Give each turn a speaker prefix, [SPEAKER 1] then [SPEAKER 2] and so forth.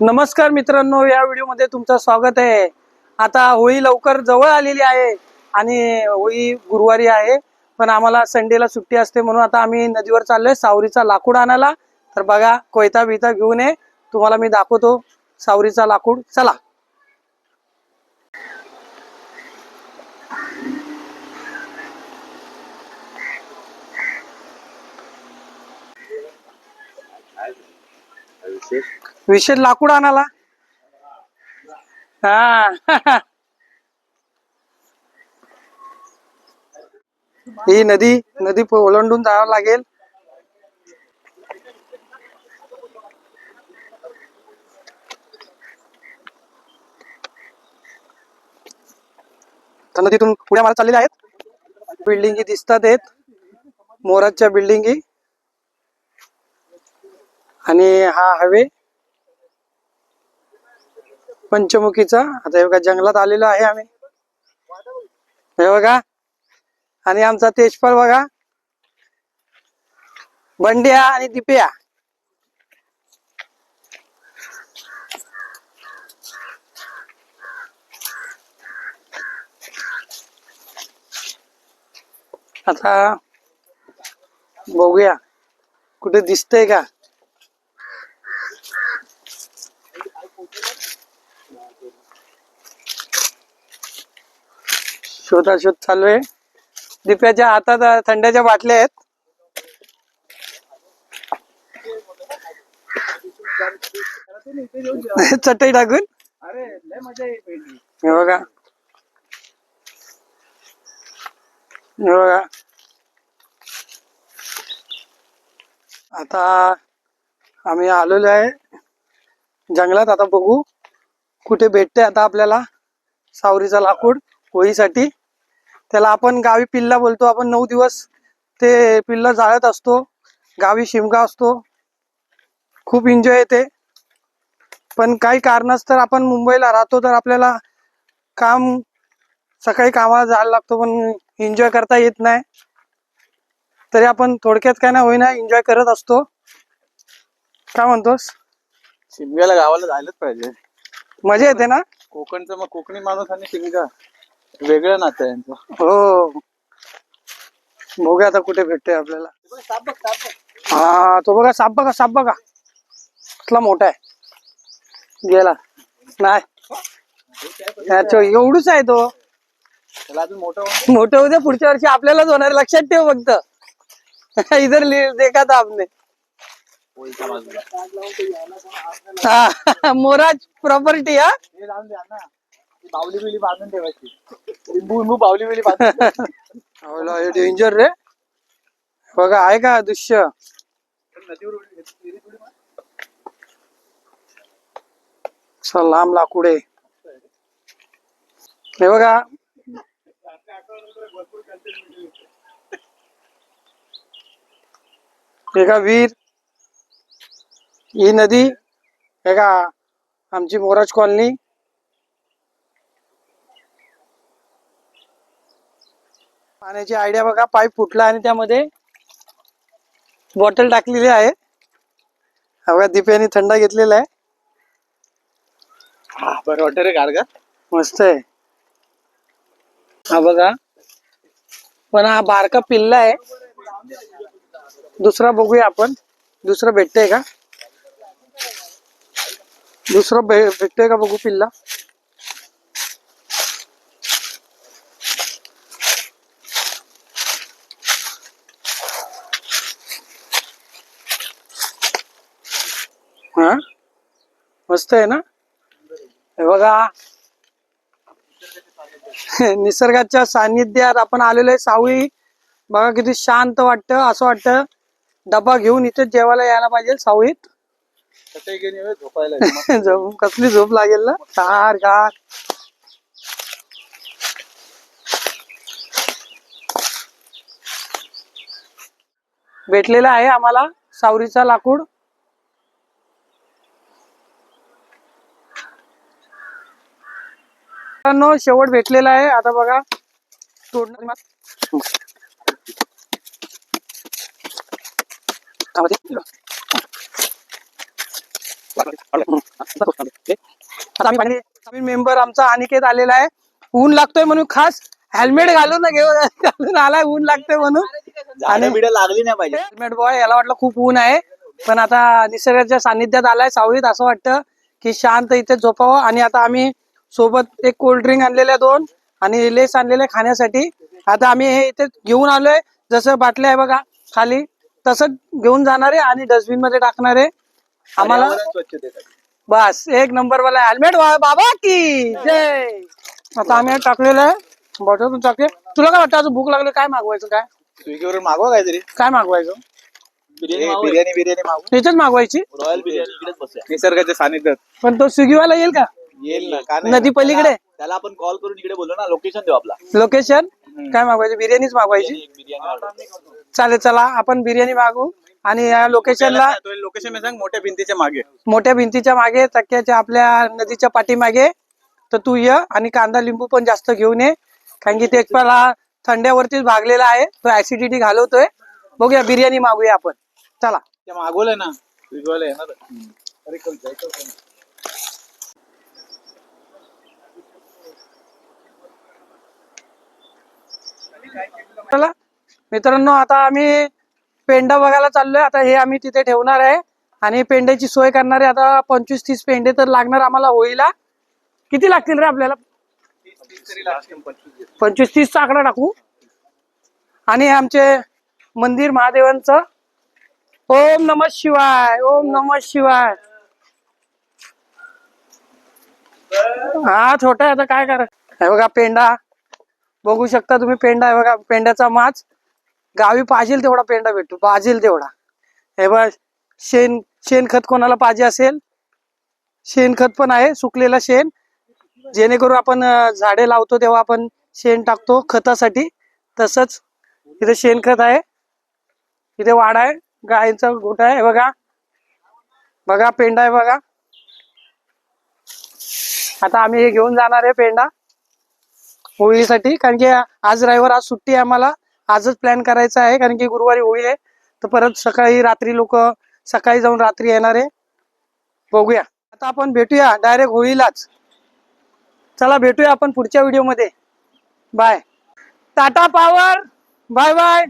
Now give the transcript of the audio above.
[SPEAKER 1] नमस्कार मित्रांनो या व्हिडिओमध्ये तुमचं स्वागत आहे. आता होळी लवकर जवळ आलेली आहे आणि होळी गुरुवारी आहे पण आम्हाला संडेला सुट्टी असते म्हणून आता आम्ही नदीवर चाललोय सावरीचा लाकूड आणायला. तर बघा कोयता बिता घेऊन ये. तुम्हाला मी दाखवतो सावरीचा लाकूड. चला. विशेष लाकूड आणाला हा. ही नदी नदी ओलांडून जावं लागेल. नदीतून पुढे मला चाललेल्या आहेत. बिल्डिंगी दिसतात आहेत. मोराच्या बिल्डिंगी. आणि हा हवे पंचमुखीचा. आता हे बघा जंगलात आलेलो आहे आम्ही. हे बघा. आणि आमचा तेजपाल बघा. बंड्या आणि दिप्या. आता बघूया. कुठे दिसतंय का? शोधाशोध चालू आहे. दिप्याच्या हातात थंड्याच्या बाटल्या आहेत. चटई टाकून. हे बघा. हे बघा. आता आम्ही आलेलो आहे. जंगलात आता बघू. कुठे भेटते आता आपल्याला. सावरीचा लाकूड होळीसाठी त्याला आपण गावी पिल्ला बोलतो. आपण नऊ दिवस ते पिल्ला जाळत असतो. गावी शिमगा असतो. खूप एन्जॉय येते. पण काही कारणास्तव आपण मुंबईला राहतो तर आपल्याला काम सकाळी कामाला जायला लागतो पण एन्जॉय करता येत नाही. तरी आपण थोडक्यात काय ना होईना एन्जॉय करत असतो. काय म्हणतोस?
[SPEAKER 2] शिमग्याला गावाला जायलाच पाहिजे.
[SPEAKER 1] मजा येते ना?
[SPEAKER 2] कोकणचं मग कोकणी माणूस आणि शिमगा. वेगळं नातं आहे यांचं.
[SPEAKER 1] हो. बघूया आता कुठे भेटते आपल्याला.
[SPEAKER 2] बघ, बघ.
[SPEAKER 1] हा तो बघा साप बघा साप बघा. कसला मोठा आहे. गेला. नाही. त्याच्या एवढूच आहे तो.
[SPEAKER 2] त्याला अजून मोठं होऊन
[SPEAKER 1] मोठं उद्या पुढच्या वर्षी आपल्यालाच होणार. लक्षात ठेव फक्त. इधर ले- देखा था आपने
[SPEAKER 2] पोळीच्या बाजूला.
[SPEAKER 1] हा, मोराज प्रॉपर्टी हा.
[SPEAKER 2] हे लावून द्या ना. ती बावली बिवली बांधून ठेवायची. लिंबू लिंबू बावली बिवली बांधून
[SPEAKER 1] डेंजर रे. बघा आहे का दृश्य लांब लाकूड हे बघा. हे का वीर ही नदी हे का आमची मोराज कॉलनी पाण्याची आयडिया बघा पाईप फुटला आणि त्यामध्ये बॉटल टाकलेली आहे. हा बघा दिप्याने थंडा घेतलेला आहे.
[SPEAKER 2] हा, बरं वाटतं रे गाडगा.
[SPEAKER 1] मस्त आहे. हा बघा. पण हा बारका पिल्ला आहे. दुसरा बघूया आपण. दुसरं भेटतंय का? दुसरं भेटतंय का बघू पिल्ला? हा? मस्त आहे ना? हे बघा. निसर्गाच्या सान्निध्यात आपण आलेलो आहे सावळी. बघा किती शांत वाटतं असं वाटतं. डबा घेऊन इथे जेवायला यायला पाहिजे सावळीत.
[SPEAKER 2] झोपायला
[SPEAKER 1] झोप कसली झोप लागेल ना? गार गार. भेटलेला आहे आम्हाला सावरीचा लाकूड. मित्रांनो, शेवट भेटलेला आहे. आता बघा नवीन मेंबर आमचा अनिकेत आलेला आहे. ऊन लागतोय म्हणून खास हेल्मेट घालून घेऊन घालून आलाय ऊन लागतोय म्हणून.
[SPEAKER 2] झाडं बिडं लागली नाही पाहिजे.
[SPEAKER 1] हेल्मेट बॉय याला वाटलं खूप ऊन आहे. पण आता निसर्गाच्या सानिध्यात आलाय सावळीत असं वाटतं की शांत इथे झोपावं. आणि आता आम्ही सोबत एक कोल्ड ड्रिंक आणलेल्या दोन आणि लेस आणलेले खाण्यासाठी. आता आम्ही हे इथे घेऊन आलोय. जसं बाटल्या आहे बघा खाली. तसं घेऊन जाणार आहे आणि डस्टबिनमध्ये टाकणार आहे. आम्हाला. बस एक नंबर वाला हेल्मेट बाबा की? जय! आता आम्ही टाकलेलं आहे. बॉटल टाकले तुला काय वाटतं अजून भूक लागली काय मागवायचं काय?
[SPEAKER 2] स्विगीवरून मागवा काहीतरी.
[SPEAKER 1] काय मागवायचं?
[SPEAKER 2] बिर्याणी बिर्याणी
[SPEAKER 1] मागवायची.
[SPEAKER 2] रॉयल बिर्याणी. निसर्गाच्या सानिध्यात.
[SPEAKER 1] पण तो स्विगीवाला येईल का?
[SPEAKER 2] येईल ना का नाही?
[SPEAKER 1] नदी पलीकडे?
[SPEAKER 2] त्याला- आपण कॉल करून इकडे बोलू ना लोकेशन देऊ आपला.
[SPEAKER 1] लोकेशन काय मागवायची? बिर्याणीच मागवायची?
[SPEAKER 2] एक बिर्याणी order.
[SPEAKER 1] चालेल चला आपण बिर्याणी मागू आणि या लोकेशनला
[SPEAKER 2] तो लोकेशन मी सांग मोठ्या भिंतीच्या मागे.
[SPEAKER 1] मोठ्या भिंतीच्या मागे चक्क्याच्या आपल्या नदीच्या पाठीमागे. तर तू ये आणि कांदा लिंबू पण जास्त घेऊन ये. कारण की तेजपाला थंड्यावरतीच भागलेला आहे. तो ऍसिडिटी घालवतोय. बघूया बिर्याणी मागूया आपण. चला.
[SPEAKER 2] ते मागवलंय ना. स्विगीवाला येणार अरे कोण जायचं होतं ना.
[SPEAKER 1] चला मित्रांनो आता आम्ही पेंडा बघायला चाललोय. आता हे आम्ही तिथे ठेवणार आहे. आणि पेंड्याची सोय करणारे आता पंचवीस तीस पेंडे तर लागणार आम्हाला होईला किती लागतील रे आपल्याला? पंचवीस तीसचा आकडा टाकू. आणि आमचे मंदिर महादेवांचं. ओम नम शिवाय ओम नम शिवाय. हा छोटा आहे आता काय करा बघा पेंडा. बघू शकता तुम्ही पेंडा आहे बघा पेंड्याचा माच. गावी पाहिजेल तेवढा पेंडा भेटतो पाहिजेल तेवढा. हे बघ शेण शेणखत कोणाला पाहिजे असेल? शेणखत पण आहे सुकलेला शेण. जेणेकरून आपण झाडे लावतो तेव्हा आपण शेण टाकतो खतासाठी. तसंच इथे शेणखत आहे. इथे वाडा आहे गायींचा गोठा आहे बघा. बघा पेंडा आहे बघा. आता आम्ही हे घेऊन जाणार आहे पेंडा होळीसाठी. कारण की आज रविवार आज सुट्टी आहे आम्हाला. आजच प्लॅन करायचा आहे कारण की गुरुवारी होळी आहे. तर परत सकाळी रात्री लोक सकाळी जाऊन रात्री येणार आहे. बघूया. आता आपण भेटूया डायरेक्ट होळीलाच. चला भेटूया आपण पुढच्या व्हिडिओमध्ये bye tata power bye bye